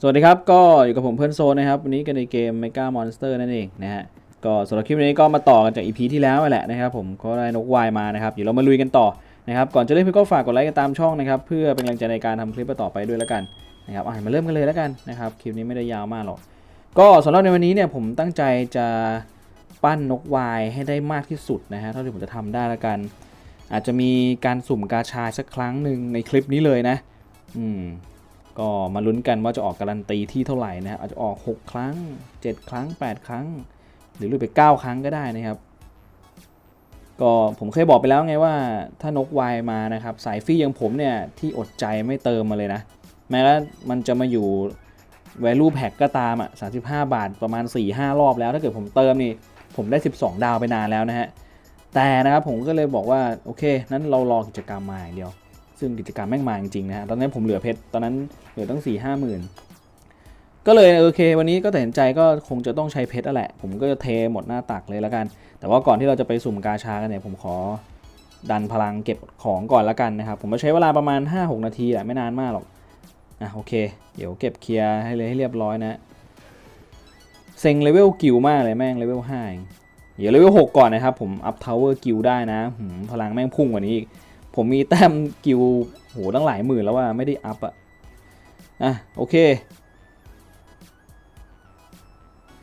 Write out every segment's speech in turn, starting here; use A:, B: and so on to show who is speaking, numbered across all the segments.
A: สวัสดีครับ ก็อยู่กับผมเพื่อนโซนนะครับ วันนี้กันในเกม Mega Monster นั่นเองนะฮะก็สำหรับคลิปนี้ก็มาต่อกันจาก EP ที่แล้วแหละนะครับผมก็ได้นกวายมานะครับเดี๋ยวเรามาลุยกันต่อนะครับก่อนจะเล่นเพื่อนก็ฝากกดไลค์กันตามช่องนะครับเพื่อเป็นกำลังใจในการทำคลิปต่อไปด้วยแล้วกันนะครับอะมาเริ่มกันเลยแล้วกันนะครับคลิปนี้ไม่ได้ยาวมากหรอกก็สำหรับในวันนี้เนี่ยผมตั้งใจจะปั้นนกวายให้ได้มากที่สุดนะฮะเท่าที่ผมจะทำได้แล้วกัน อาจจะมีการสุ่มกาชาสักครั้งหนึ่งในคลิปนี้เลยนะ อืม ก็มาลุ้นกันว่าจะออกการันตีที่เท่าไหร่นะครับอาจจะออก 6 ครั้ง 7 ครั้ง 8 ครั้ง หรือลุดไป 9 ครั้งก็ได้นะครับ ก็ผมเคยบอกไปแล้วไงว่าถ้านกวายมานะครับ สายฟรีอย่างผมเนี่ยที่อดใจไม่เติมมาเลยนะ แม้ว่ามันจะมาอยู่ value pack ก็ตามอะ35 บาทประมาณ 4-5 รอบแล้วถ้าเกิดผมเติมนี่ผมได้ 12 ดาวไปนานแล้วนะฮะแต่นะครับผมก็เลยบอกว่าโอเคนั้นเรารอกิจกรรมมาอย่างเดียว ซึ่งกิจกรรมแม่งมาจริงๆนะฮะตอนนั้นผมเหลือเพชรตอนนั้นเหลือตั้ง4ี่ห้าหมื่นก็เลยโอเค วันนี้ก็ตัดสินใจก็คงจะต้องใช้เพชรแหละ ผมก็จะเทหมดหน้าตักเลยล้วกัน แต่ว่าก่อนที่เราจะไปสุ่มกาชากันเนี่ยผมขอดันพลังเก็บของก่อนล้วกันนะครับ ผมจะใช้เวลาประมาณ 5-6 นาทีแหละไม่นานมากหรอกอะโอเค เดี๋ยวเก็บเคลียร์ให้เลยให้เรียบร้อยนะเซ็งเลเวลกิลมากเลยแม่งเลเวล5เองเดี๋ยวเลเวล6ก่อนนะครับ ผมอัพทาวเวอร์กิลได้นะหืมพลังแม่งพุ่งกว่านี้อีก ผมมีแต้มกิลโหตั้งหลายหมื่นแล้วว่าไม่ได้อัพอะอะโอเค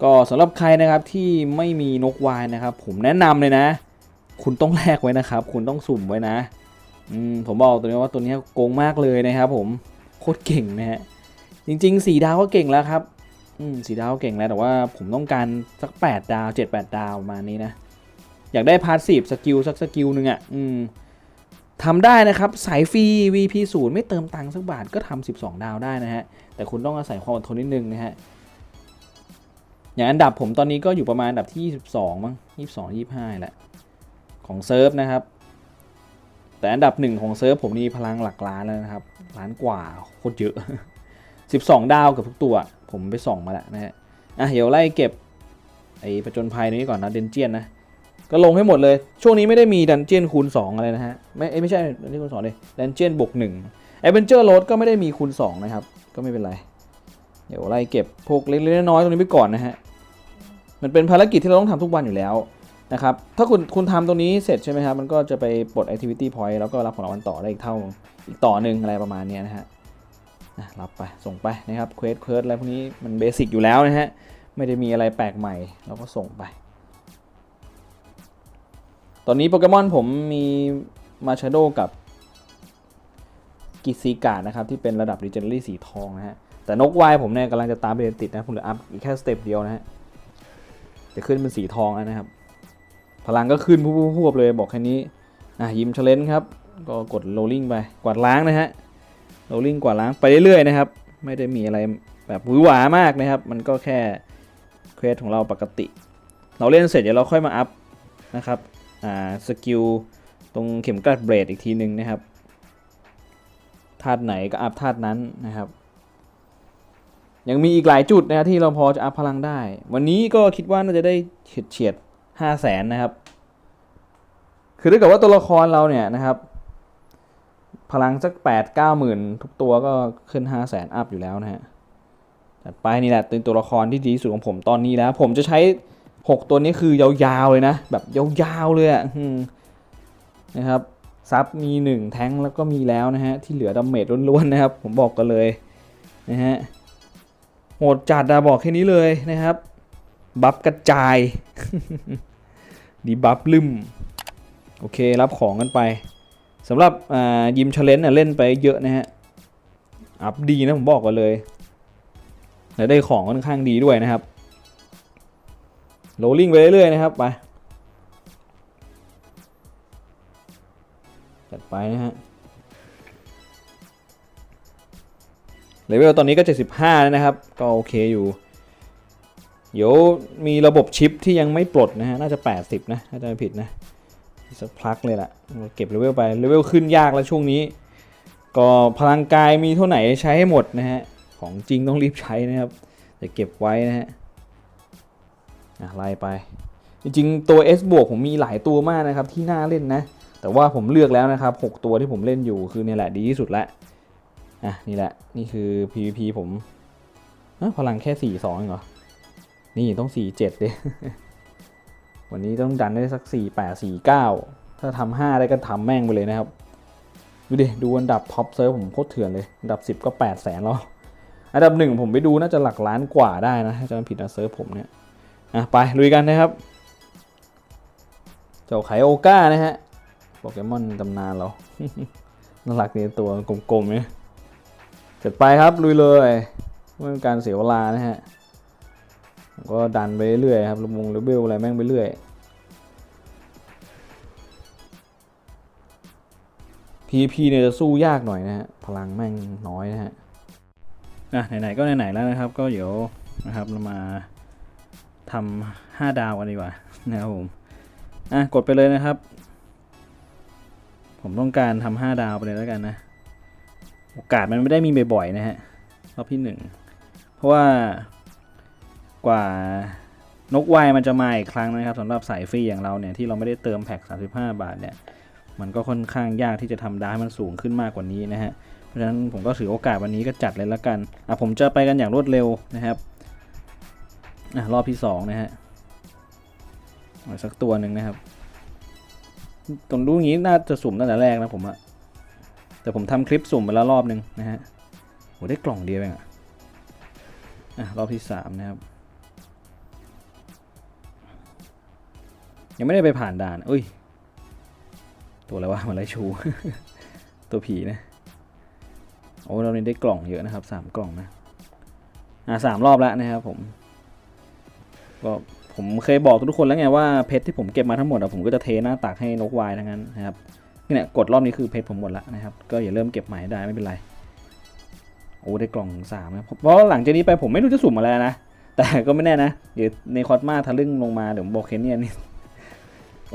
A: ก็สำหรับใครนะครับที่ไม่มีนกวายนะครับ ผมแนะนำเลยนะ คุณต้องแลกไว้นะครับ คุณต้องสุ่มไว้นะอืมผมบอกตัวนี้ว่าตัวนี้โกงมากเลยนะครับ ผมโคตรเก่งนะฮะจริงๆสีดาวก็เก่งแล้วครับอืมสีดาวก็เก่งแล้วแต่ว่าผมต้องการสัก 8 ดาว 7 8 ดาวประมาณนี้นะ อยากได้พาสซีฟสกิลสักสกิลหนึ่งอะอืม ทำได้นะครับ สายฟรี VP 0ไม่เติมตังค์สักบาทก็ทำ12 ดาวได้นะฮะ แต่คุณต้องอาศัยความอดทนนิดนึงนะฮะ อย่างอันดับผมตอนนี้ก็อยู่ประมาณอันดับที่ 22 มั้ง 22 25 แหละ ของเซิร์ฟนะครับ แต่อันดับหนึ่งของเซิร์ฟผมนี่พลังหลักล้านแล้วนะครับ ล้านกว่าโคตรเยอะ 12 ดาวกับทุกตัว ผมไปส่องมาแล้วนะฮะ อะเดี๋ยวไล่เก็บไอ้ประจนภัยนี้ก่อนนะเดนเจียนนะ ก็ลงให้หมดเลย ช่วงนี้ไม่ได้มีดันเจียนคูณ 2 อะไรนะฮะ ไม่ไม่ใช่ดันเจียนคูณ2เลยดันเจียนบวก1ไอเวนเจอร์โรดก็ไม่ได้มีคูณ 2 นะครับ ก็ไม่เป็นไร เดี๋ยวไล่เก็บพวกเล็กๆน้อยๆตรงนี้ไปก่อนนะฮะ มันเป็นภารกิจที่เราต้องทำทุกวันอยู่แล้วนะครับ ถ้าคุณคุณทำตรงนี้เสร็จใช่ไหมครับ มันก็จะไปปลด activity point แล้วก็รับของรางวัลต่อได้อีกเท่า อีกต่อหนึ่งอะไรประมาณนี้นะฮะอะรับไปส่งไปนะครับเควสเควสอะไรพวกนี้มันเบสิกอยู่แล้วนะฮะไม่ได้มีอะไรแปลกใหม่เราก็ส่งไป ตอนนี้โปเกมอนผมมีมาชาโดกับกิซีกาดนะครับ ที่เป็นระดับ r e g e n e r y สีทองนะฮะ แต่นกวายผมเนี่ยกำลังจะตามไปติดนะ ผมเหลืออัพอีกแค่สเต็ปเดียวนะฮะ จะขึ้นเป็นสีทองแล้วนะครับ พลังก็ขึ้นพวบๆเลยบอกแค่นี้ อะ ยิมเชลเลนครับ ก็กดโรลลิ่งไป กวาดล้างนะฮะโรลลิ่งกวาดล้างไปเรื่อยๆนะครับ ไม่ได้มีอะไรแบบหวือหวามากนะครับ มันก็แค่เควสของเราปกติ เราเล่นเสร็จเดี๋ยวเราค่อยมาอัพนะครับ สกิลตรงเข็มกลัดเบรดอีกทีหนึ่งนะครับธาตุไหนก็อัพธาตุนั้นนะครับ ยังมีอีกหลายจุดนะครับที่เราพอจะอัพพลังได้ วันนี้ก็คิดว่าน่าจะได้เฉียดเฉียดห้าแสนนะครับ คือถ้าเกิดว่าตัวละครเราเนี่ยนะครับ พลังสักแปดเก้าหมื่นทุกตัวก็ขึ้นห้าแสนอัพอยู่แล้วนะฮะจัดไปนี่แหละเป็นตัวละครที่ดีที่สุดของผมตอนนี้แล้ว ผมจะใช้ 6 ตัวนี้คือยาวๆเลยนะ แบบยาวๆเลยอะ่ะนะครับซับมี 1 แท้งแล้วก็มีแล้วนะฮะ ที่เหลือดาเมจล้วนๆนะครับ ผมบอกกันเลยนะฮะโหดจัดอะบอกแค่นี้เลยนะครับ บัฟกระจาย ดีบัฟลืมโอเครับของกันไปสำหรับยิมเชาเลนจ์เล่นไปเยอะนะฮะ อัพดีนะผมบอกกันเลย และได้ของค่อนข้างดีด้วยนะครับ โรลลิ่งไปเรื่อยๆนะครับ ไปจัดไปนะฮะเลเวลตอนนี้ก็ 75แล้วนะครับ ก็โอเคอยู่ เดี๋ยวมีระบบชิปที่ยังไม่ปลดนะฮะ น่าจะ 80 นะ ถ้าจะไม่ผิดนะ สักพักเลยล่ะ เก็บเลเวลไป เลเวลขึ้นยากแล้วช่วงนี้ ก็พลังกายมีเท่าไหร่ใช้ให้หมดนะฮะ ของจริงต้องรีบใช้นะครับ แต่เก็บไว้นะฮะ ไล่ไป จริงๆ ตัว S บวกผมมีหลายตัวมากนะครับที่น่าเล่นนะ แต่ว่าผมเลือกแล้วนะครับ 6 ตัวที่ผมเล่นอยู่คือเนี่ยแหละดีที่สุดละอะนี่แหละนี่คือ PVP ผมพลังแค่สี่สองเหรอ นี่ต้องสี่เจ็ดดิวันนี้ต้องดันได้สักสี่แปดสี่เก้าถ้าทำห้าได้ก็ทำแม่งไปเลยนะครับ ดูดิ ดูอันดับท็อปเซิร์ฟผมโคตรเถื่อนเลย อันดับสิบก็แปดแสนแล้ว อันดับหนึ่งผมไปดูน่าจะหลักล้านกว่าได้นะถ้าจะไม่ผิดนะเซิร์ฟผมเนี่ย อะไปลุยกันนะครับ เจ้าไคโอก้านะฮะโปเกมอนตำนานเราน่ารักดีตัวกลมๆเนี่ยเสร็จไปครับลุยเลยไม่เป็นการเสียเวลานะฮะก็ดันไปเรื่อยครับลงเลเวลอะไรแม่งไปเรื่อย PVP เนี่ยจะสู้ยากหน่อยนะฮะพลังแม่งน้อยนะฮะอะไหนๆก็ไหนๆแล้วนะครับ ก็เดี๋ยวนะครับเรามา ทำห้าดาวกันดีกว่านะครับผมอะกดไปเลยนะครับ ผมต้องการทำห้าดาวไปเลยแล้วกันนะ โอกาสมันไม่ได้มีบ่อยๆนะฮะรอบที่หนึ่งเพราะว่ากว่านกวายมันจะมาอีกครั้งนะครับสำหรับสายฟรีอย่างเราเนี่ยที่เราไม่ได้เติมแพ็ก35 บาทเนี่ยมันก็ค่อนข้างยากที่จะทำดาวให้มันสูงขึ้นมากกว่านี้นะฮะเพราะฉะนั้นผมก็ถือโอกาสวันนี้ก็จัดเลยแล้วกันอะผมจะไปกันอย่างรวดเร็วนะครับ อะรอบที่สองนะฮะอสักตัวหนึ่งนะครับตรงรู้งี้น่าจะสุ่มตั้งแต่แรกนะผมอะแต่ผมทำคลิปสุ่มไปแล้วรอบหนึ่งนะฮะโหได้กล่องเดียวเองอะอะรอบที่สามนะครับ ยังไม่ได้ไปผ่านด่านอุ้ย ตัวอะไรวะมาไลชู ตัวผีนะโอ้เราเนี่ได้กล่องเยอะนะครับสามกล่องนะอะสามรอบแล้วนะครับผม ก็ผมเคยบอกทุกคนแล้วไงว่าเพชรที่ผมเก็บมาทั้งหมดอะผมก็จะเทหน้าตักให้นกวายทั้งนั้นนะครับนี่เนี่ยกดรอบนี้คือเพชรผมหมดแล้วนะครับก็อย่าเริ่มเก็บใหม่ได้ไม่เป็นไรโอ้ได้กล่องสามนะเพราะหลังจากนี้ไปผมไม่รู้จะสุ่มอะไรนะแต่ก็ไม่แน่นะเดี๋ยวในคอสมาทะลึ่งลงมาเดี๋ยวผมบอกเคนเนี่ยนี่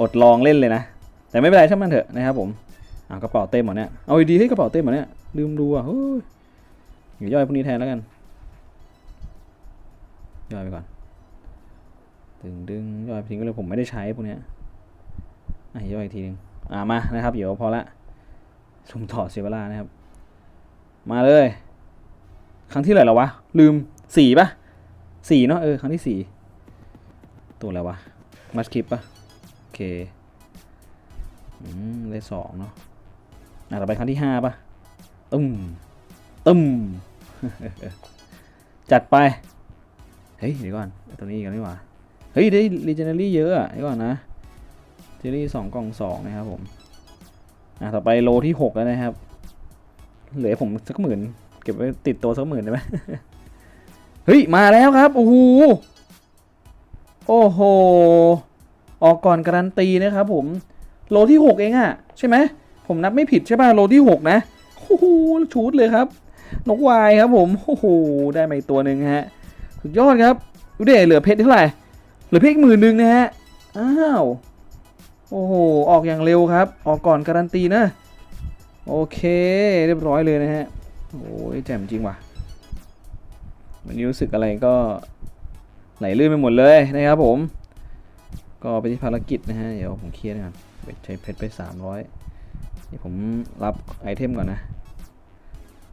A: อดลองเล่นเลยนะ แต่ไม่เป็นไรช่างมันเถอะนะครับผมอากระเป๋าเต็มหมดเนี่ยเอาดีๆให้กระเป๋าเต็มหมดเนี่ยลืมดูอะเฮ้ยเดี๋ยวย่อยพวกนี้แทนแล้วกันย่อยไปก่อน ดึงดึงย่อยไปทิ้งก็เลยผมไม่ได้ใช้พวกเนี้ยอะย่อยอีกทีนึงอ่ามานะครับ เดี๋ยวพอละสุ่มต่อเสียเวลานะครับ มาเลย ครั้งที่ไหนแล้ววะ ลืมสี่ปะสี่เนาะเออครั้งที่สี่ตัวอะไรวะมัสคิปปะโอเคอืมได้สองเนาะอะต่อไปครั้งที่ห้าปะตึ้มตึ้มจัดไป เฮ้ยเดี๋ยวก่อนตัวนี้กันดีกว่า เฮ้ย ได้ legendary เยอะอะเดี๋ยวก่อนนะเจลลี่สองกล่องสองนะครับผม อะ ต่อไปโลที่หกแล้วนะครับ เหลือผมสักหมื่น เก็บไว้ติดตัวสักหมื่นได้ไหมเฮ้ย มาแล้วครับ โอ้โห โอ้โห ออกก่อนการันตีนะครับผม โลที่หกเองอะใช่ไหม ผมนับไม่ผิดใช่ป่ะ โลที่หกนะ โอ้โหชูดเลยครับ นกวายครับผม โอ้โห ได้มาอีกตัวหนึ่งฮะ สุดยอดครับ ดูเดเหลือเพชรเท่าไหร่ หลือเพชรหมื่นหนึ่งนะฮะ อ้าว โอ้โห ออกอย่างเร็วครับ ออกก่อนการันตีนะ โอเคเรียบร้อยเลยนะฮะ โอ้ยแจ่มจริงว่ะวันนี้รู้สึกอะไรก็ไหลลื่นไปหมดเลยนะครับผม ก็ไปที่ภารกิจนะฮะ เดี๋ยวผมเคลียร์ก่อนไปใช้เพชรไป 300เดี๋ยวผมรับไอเทมก่อนนะ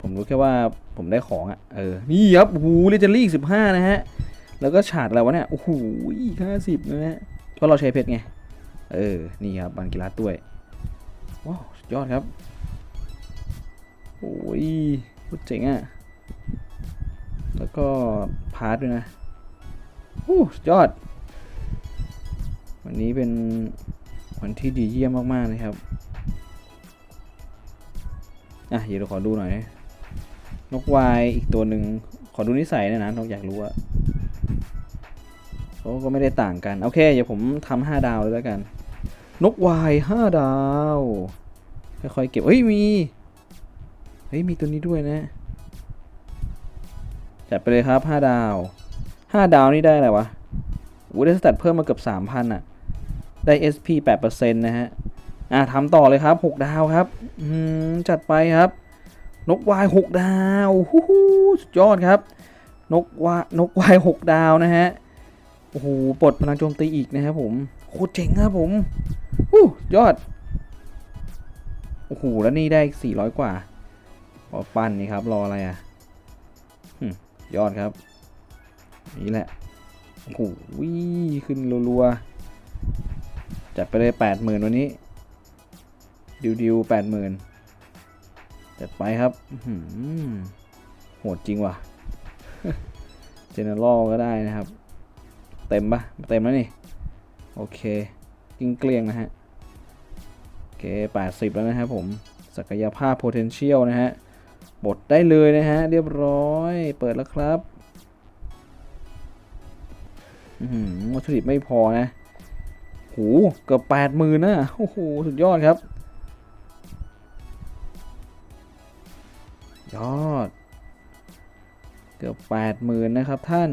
A: ผมรู้แค่ว่าผมได้ของอะ่ะ เออ นี่ครับโอ้โหเลเจนด์อีกสิบห้านะฮะ แล้วก็ฉาดอะไรวะเนี่ย โอ้โหห้าสิบนะฮะ เพราะเราใช้เพชรไง เออ นี่ครับบันกิรัสด้วยว้าว ยอดครับ โอ้ยโคตรเจ๋งอะ่ะ แล้วก็พาร์ทด้วยนะโอ้ยอด วันนี้เป็นวันที่ดีเยี่ยมมาก ๆ นะครับ อะ เดี๋ยวเราขอดูหน่อย นกวายอีกตัวหนึ่ง ขอดูนิสัยนอยนะนกอยากรู้อะ เขาก็ไม่ได้ต่างกัน โอเค เดี๋ยวผมทำห้าดาวเลยแล้วกัน นกวายห้าดาว ค่อยๆเก็บ เฮ้ย มี เฮ้ย มีตัวนี้ด้วยนะ จัดไปเลยครับห้าดาวห้าดาวนี่ได้อะไรวะอู้ได้สแตทเพิ่มมาเกือบสามพันอะได้ SP 8%นะฮะ อะทำต่อเลยครับหกดาวครับอืมจัดไปครับ นกวายหกดาวฮู้ฮู้สุดยอดครับ นกวานกวายหกดาวนะฮะ อ้โหปลดพลังโจมตีอีกนะครับผมโคตรเจ๋งครับผมฮู้ยอดโอ้โหแล้วนี่ได้สี่ร้อยกว่าขอปั้นนี่ครับ รออะไรอะยอดครับ นี่แหละโอ้โหขึ้นรัวๆจัดไปเลยแปดหมื่นวันนี้ ดิวดิวแปดหมื่นจัดไปครับโหดจริงว่ะเจเนอรัลก็ได้นะครับ เต็มปะเต็มแล้วนี่ โอเค กิ้งเกลียงนะฮะ โอเคแปดสิบแล้วนะครับผม ศักยภาพ potential นะฮะ บดได้เลยนะฮะ เรียบร้อย เปิดแล้วครับอื้อหือวัตถุดิบไม่พอนะโหเกือบแปดหมื่นนะ โอ้โห สุดยอดครับ ยอด เกือบแปดหมื่นนะครับท่าน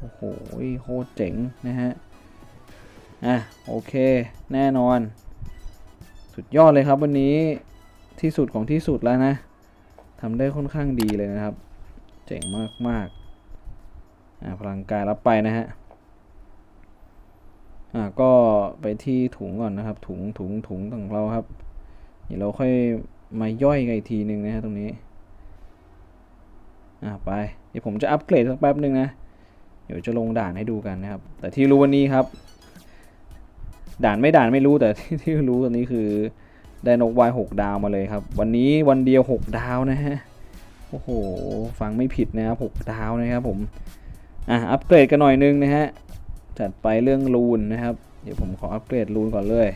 A: โอ้โหโคตรเจ๋งนะฮะ อะ โอเค แน่นอน สุดยอดเลยครับวันนี้ที่สุดของที่สุดแล้วนะทำได้ค่อนข้างดีเลยนะครับ เจ๋งมากมากอะพลังกายรับไปนะฮะ อะก็ไปที่ถุงก่อนนะครับ ถุงถุงถุงของเราครับเดี๋ยวเราค่อยมาย่อยกันอีกทีหนึ่งนะฮะตรงนี้ อะไป เดี๋ยวผมจะอัปเกรดสักแป๊บหนึ่งนะ เดี๋ยวจะลงด่านให้ดูกันนะครับ แต่ที่รู้วันนี้ครับ ด่านไม่ด่านไม่รู้แต่ที่ที่รู้ตอนนี้คือได้นกวายหกดาวมาเลยครับ วันนี้วันเดียวหกดาวนะฮะโอ้โหฟังไม่ผิดนะครับหกดาวนะครับผมอะอัปเกรดกันหน่อยนึงนะฮะจัดไปเรื่องรูนนะครับ เดี๋ยวผมขออัปเกรดรูนก่อนเลย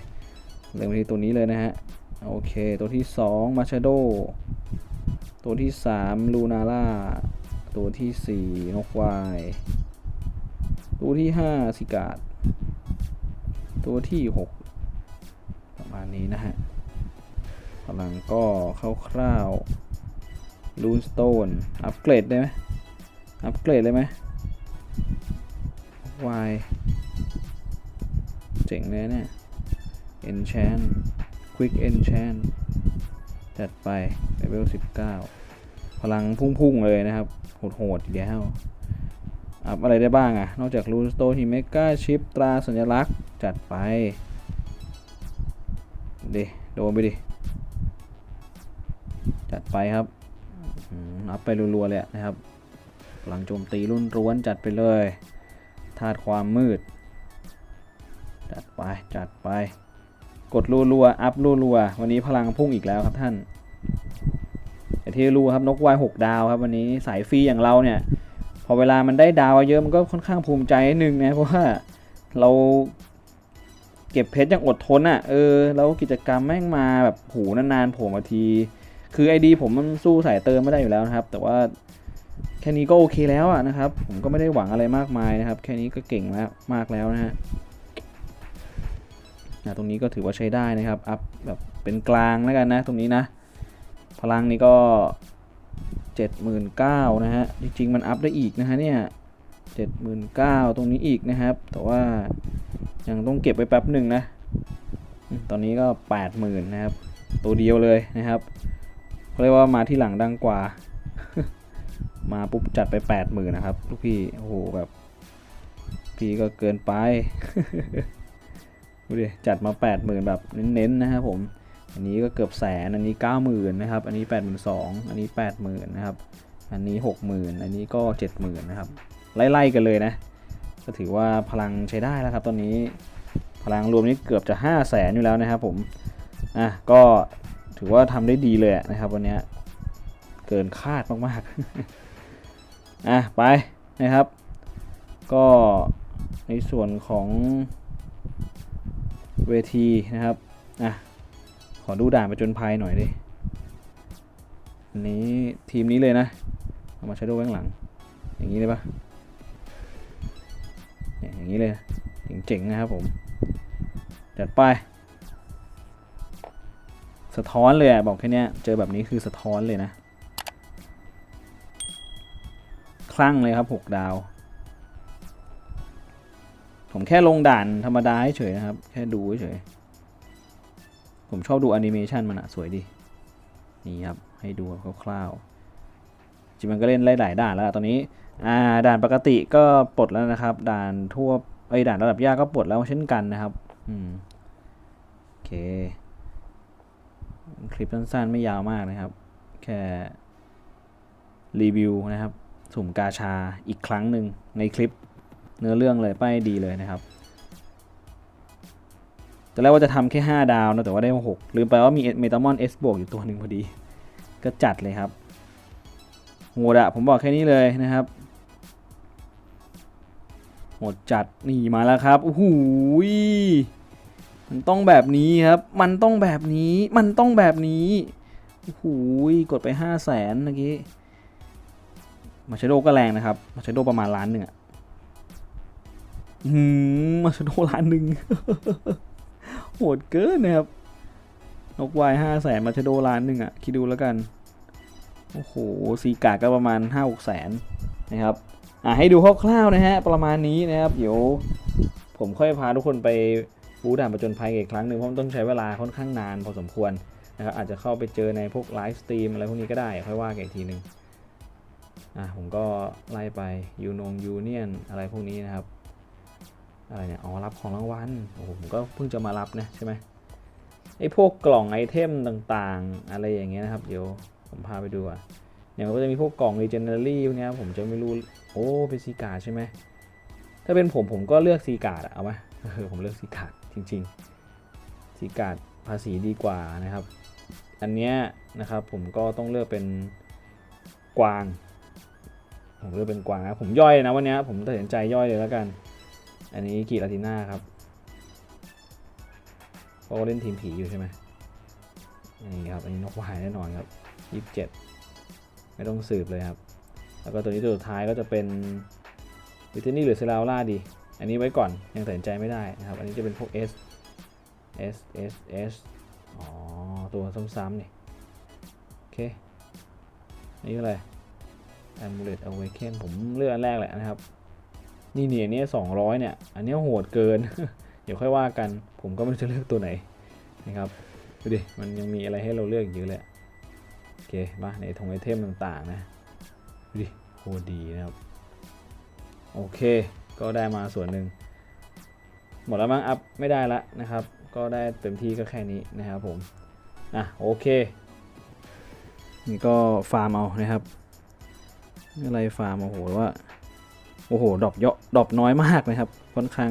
A: เริ่มที่ตัวนี้เลยนะฮะโอเค ตัวที่2มาชาโดตัวที่3ลูนาร่าตัวที่4นกวาย ตัวที่5สิกาด ตัวที่6ประมาณนี้นะฮะพลังก็คร่าวๆลูนสโตนอัปเกรดได้ไหมอัปเกรดเลยไหมวายเจ๋งเลยเนี่ย enchant quick enchant จัดไปเลเวล19 พลังพุ่ง ๆ เลยนะครับ โหดๆทีเดียว อัพอะไรได้บ้างอะนอกจากรูนสโตฮิเมกาชิปตราสัญลักษณ์จัดไปเดโดนไปดิ จัดไปครับอืมอัพไปรัวๆเลยนะครับพลังโจมตีรุ่นร้วนจัดไปเลยธาตุความมืด จัดไปจัดไป กดรัวๆอัพรัวๆวันนี้พลังพุ่งอีกแล้วครับท่านแต่ที่รู้ครับนกวายหกดาวครับวันนี้สายฟรีอย่างเราเนี่ย อเวลามันได้ดาวเยอะมันก็ค่อนข้างภูมิใจนิดนึงนะเพราะว่าเราเก็บเพชรอย่างอดทนอะ่ะเออแล้วกิจกรรมแม่งมาแบบหูนานๆโผล่มาที คือไอดีผมมันสู้สายเติมไม่ได้อยู่แล้วนะครับ แต่ว่าแค่นี้ก็โอเคแล้วอะนะครับ ผมก็ไม่ได้หวังอะไรมากมายนะครับ แค่นี้ก็เก่งแล้วมากแล้วนะฮะนะตรงนี้ก็ถือว่าใช้ได้นะครับ อัพแบบเป็นกลางแล้วกันนะ ตรงนี้นะ พลังนี้ก็ 79,000นะฮะ จริงๆ มันอัพได้อีกนะฮะเนี่ย79,000ตรงนี้อีกนะครับ แต่ว่ายังต้องเก็บไว้แป๊บหนึ่งนะ ตอนนี้ก็ 80,000นะครับ ตัวเดียวเลยนะครับเขาเรียกว่ามาที่หลังดังกว่า มาปุ๊บจัดไป 80,000นะครับ ลูกพี่ โอ้โหแบบ พี่ก็เกินไปดูดิจัดมา 80,000 แบบเน้นๆนะครับผม อันนี้ก็เกือบแสน อันนี้ 90,000นะครับ อันนี้ 82,000อันนี้ 80,000นะครับ อันนี้ 60,000 อันนี้ก็ 70,000นะครับ ไล่ๆกันเลยนะ ก็ถือว่าพลังใช้ได้แล้วครับตอนนี้ พลังรวมนี้เกือบจะ 5 0 0แสนอยู่แล้วนะครับผม อะ ก็ถือว่าทำได้ดีเลยนะครับวันนี้ เกินคาดมากๆ อะ ไปนะครับ ก็ในส่วนของเวทีนะครับ อะ ขอดูด่านประจนภัยหน่อยดิ อันนี้ทีมนี้เลยนะ เอามาใช้ดูข้างหลัง อย่างนี้เลยปะอย่างนี้เลย เจ๋งๆนะครับผม จัดไป สะท้อนเลยอะบอกแค่นี้เจอแบบนี้คือสะท้อนเลยนะ คลั่งเลยครับ 6 ดาว ผมแค่ลงด่านธรรมดาเฉยนะครับ แค่ดูเฉย ผมชอบดูแอนิเมชันมันอะสวยดี นี่ครับ ให้ดูคร่าวๆจริงมันก็เล่นไล่หลายด่านแล้วอะตอนนี้อ่าด่านปกติก็ปลดแล้วนะครับ ด่านทั่วไอ้ด่านระดับยากก็ปลดแล้วเช่นกันนะครับ อืมโอเค คลิปสั้นๆไม่ยาวมากนะครับ แค่รีวิวนะครับ สุ่มกาชาอีกครั้งหนึ่งในคลิปเนื้อเรื่องเลยป้ายดีเลยนะครับ แต่แรกว่าจะทำแค่ 5 ดาวนะแต่ว่าได้มา6ลืมไปว่ามีเมตามอน S บวกอยู่ตัวหนึ่งพอดี ก็จัดเลยครับโหดอะผมบอกแค่นี้เลยนะครับโหดจัดนี่มาแล้วครับโอ้โหยมันต้องแบบนี้ครับ มันต้องแบบนี้มันต้องแบบนี้โอ้โหยกดไป 5 0 0แสนเมื่อกี้มาชโดก็แรงนะครับ มาชโดประมาณล้านหนึ่งอะหืมมาชโดล้านหนึ่ง หดเกินนะครับ นกวายห้าแสนมาชโดล้านหนึ่งอะคิดดูแล้วกัน โอ้โหซีกาก็ประมาณห้าหกแสนนะครับ อะให้ดูคร่าวๆนะฮะ ประมาณนี้นะครับ เดี๋ยวผมค่อยพาทุกคนไปบูด่านประจนภัยอีกครั้งหนึ่งเพราะมันต้องใช้เวลาค่อนข้างนานพอสมควรนะครับอาจจะเข้าไปเจอในพวกไลฟ์สตรีมอะไรพวกนี้ก็ได้ ค่อยว่ากันอีกทีหนึ่งอะผมก็ไล่ไปยูนงยูเนียนอะไรพวกนี้นะครับ อะไรเนี่ย อ๋อ รับของรางวัล โอ้โหผมก็เพิ่งจะมารับนะใช่ไหมไอ้พวกกล่องไอเทมต่างๆ อะไรอย่างเงี้ยนะครับ เดี๋ยวผมพาไปดูอะเนี่ยมันก็จะมีพวกกล่อง Legendary พวกเนี้ยผมจะไม่รู้ โอ้เป็นซีกาดใช่ไหม ถ้าเป็นผมผมก็เลือกซีกาดอะเอาไหมเออผมเลือกซีกาดจริงๆซีกาดภาษีดีกว่านะครับ อันเนี้ยนะครับผมก็ต้องเลือกเป็นกวาง ผมเลือกเป็นกวางนะผมย่อยนะวันเนี้ยผมตัดสินใจย่อยเลยแล้วกัน อันนี้กีลาติน่าครับเพราะว่าเล่นทีมผีอยู่ใช่ไหมนี่ครับอันนี้นกวายแน่นอนครับยี่สิบเจ็ดไม่ต้องสืบเลยครับ แล้วก็ตัวนี้ตัวสุดท้ายก็จะเป็นวิทนี่หรือเซราล่าดี อันนี้ไว้ก่อนยังตัดสินใจไม่ได้นะครับ อันนี้จะเป็นพวก S S S S อ๋อ ตัวซ้ำๆนี่ โอเคนนี้อะไร Amulet Awaken ผมเลือกอันแรกแหละนะครับ นี่เนี่ยอันนี้สองร้อยเนี่ย อันนี้โหดเกิน เดี๋ยวค่อยว่ากัน ผมก็ไม่รู้จะเลือกตัวไหนนะครับ ดูดิ มันยังมีอะไรให้เราเลือกเยอะเลย โอเค มาในทงไอเทมต่างๆนะ ดูดิโคตรดีนะครับ โอเค ก็ได้มาส่วนหนึ่ง หมดแล้วมั้งอัพไม่ได้ละนะครับ ก็ได้เต็มที่ก็แค่นี้นะครับผม อะโอเค นี่ก็ฟาร์มเอานะครับอะไรฟาร์มโอ้โหว่า โอ้โหดรอปเยอะดรอปน้อยมากนะครับ ค่อนข้าง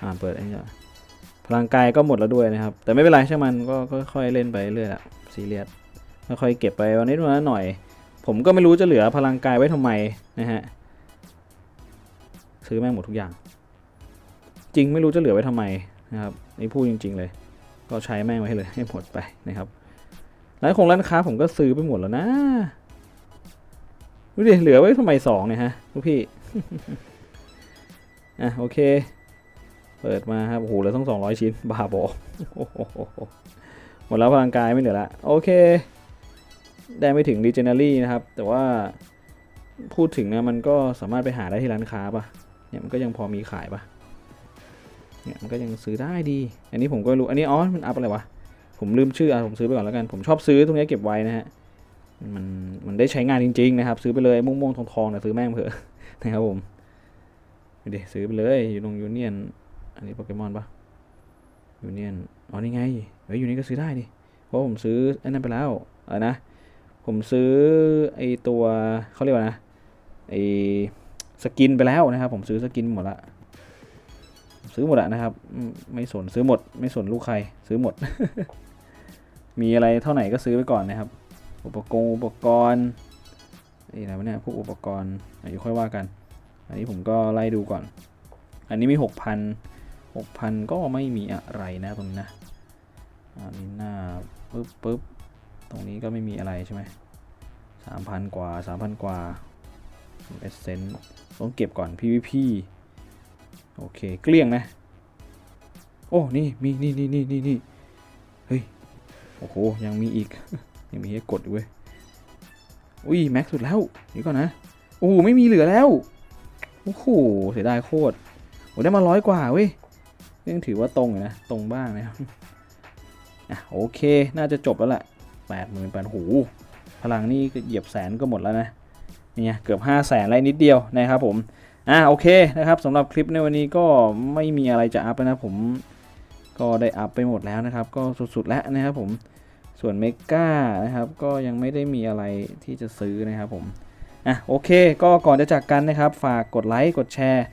A: อ่าเปิดไอ้เนี่พลังกายก็หมดแล้วด้วยนะครับ แต่ไม่เป็นไรใช่มันก็ค่อยๆเล่นไปเรื่อยๆละซีเรียสค่อยๆเก็บไปวันนี้วันนั้นหน่อย ผมก็ไม่รู้จะเหลือพลังกายไว้ทำไมนะฮะซื้อแม่งหมดทุกอย่าง จริงไม่รู้จะเหลือไว้ทำไมนะครับนี่พูดจริง ๆ เลย ก็ใช้แม่งไว้ให้เลยให้หมดไปนะครับร้านของร้านค้าผมก็ซื้อไปหมดแล้วนะดูดิเหลือไว้ทำไมสองเนี่ยฮะลูกพี่ อะโอเค เปิดมาครับโอ้โหเหลือต้องสองร้อยชิ้น บาบอหมดแล้วพลังกายไม่เหลือละโอเค ได้ไม่ถึง Legendary นะครับ แต่ว่าพูดถึงนะมันก็สามารถไปหาได้ที่ร้านค้าปะเนี่ยมันก็ยังพอมีขายปะเนี่ยมันก็ยังซื้อได้ดี อันนี้ผมก็รู้ อันนี้อ๋อ มันอัพอะไรวะ ผมลืมชื่ออะผมซื้อไปก่อนแล้วกัน ผมชอบซื้อตรงนี้เก็บไว้นะฮะ มันมันได้ใช้งานจริงๆนะครับ ซื้อไปเลยม่วงๆทองๆนะซื้อแม่งเถอะ นะครับผมไปดิซื้อไปเลย อยู่ตรงยูเนียน อันนี้โปเกมอนปะยูเนียน อ๋อ นี่ไง เฮ้ยยูนี่ก็ซื้อได้ดิ เพราะผมซื้อไอ้นั่นไปแล้วอะนะ ผมซื้อไอตัวเขาเรียกว่านะ ไอสกินไปแล้วนะครับ ผมซื้อสกินหมดละ ซื้อหมดอะนะครับ ไม่สนซื้อหมด ไม่สนลูกใคร ซื้อหมด มีอะไรเท่าไหร่ก็ซื้อไปก่อนนะครับ อุปกรณ์ อุปกรณ์ นี่อะไรวะเนี่ยพวกอุปกรณ์อะเดี๋ยวค่อยว่ากัน อันนี้ผมก็ไล่ดูก่อน อันนี้มีหกพันหกพันก็ไม่มีอะไรนะตรงนี้นะอันนี้หน้าปึ๊บปึ๊บตรงนี้ก็ไม่มีอะไรใช่ไหมสามพันกว่าสามพันกว่าเอเซนต้องเก็บก่อน PVP โอเค เกลี้ยงนะ โอ้ นี่ มี นี่นี่นี่นี่นี่เฮ้ย โอ้โห ยังมีอีก ยังมีให้กดอยู่เว้ย อุ้ยแม็กสุดแล้วเดี๋ยวก่อนนะ โอ้โหไม่มีเหลือแล้ว โอ้โหเสียดายโคตรโอ้ได้มาร้อยกว่าเว้ยยังถือว่าตรงอยู่นะ ตรงบ้างนะครับอะโอเค น่าจะจบแล้วแหละแปดหมื่นแปดหูพลังนี่ก็เหยียบแสนก็หมดแล้วนะเนี่ยเกือบห้าแสนไรนิดเดียวนะครับผมอ่าโอเคนะครับสำหรับคลิปในวันนี้ก็ไม่มีอะไรจะอัพนะผมก็ได้อัพไปหมดแล้วนะครับ ก็สุดๆแล้วนะครับผม ส่วนเมกานะครับ ก็ยังไม่ได้มีอะไรที่จะซื้อนะครับผม อะโอเค ก็ก่อนจะจากกันนะครับ ฝากกดไลค์กดแชร์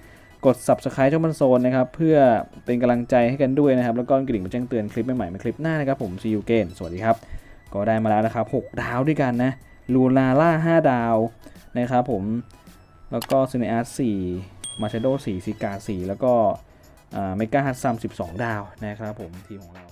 A: กด Subscribe ช่องมันโซนนะครับ เพื่อเป็นกำลังใจให้กันด้วยนะครับ แล้วก็กระดิ่งมาแจ้งเตือนคลิปใหม่ๆในคลิปหน้านะครับผม See you again สวัสดีครับ ก็ได้มาแล้วนะครับ 6 ดาวด้วยกันนะลูลาล่า 5 ดาวนะครับผมแล้วก็ซ i น e อาร์4มาเชโด4ซิกา4แล้วก็เมกาฮัตซัม12ดาวนะครับผมทีมของเรา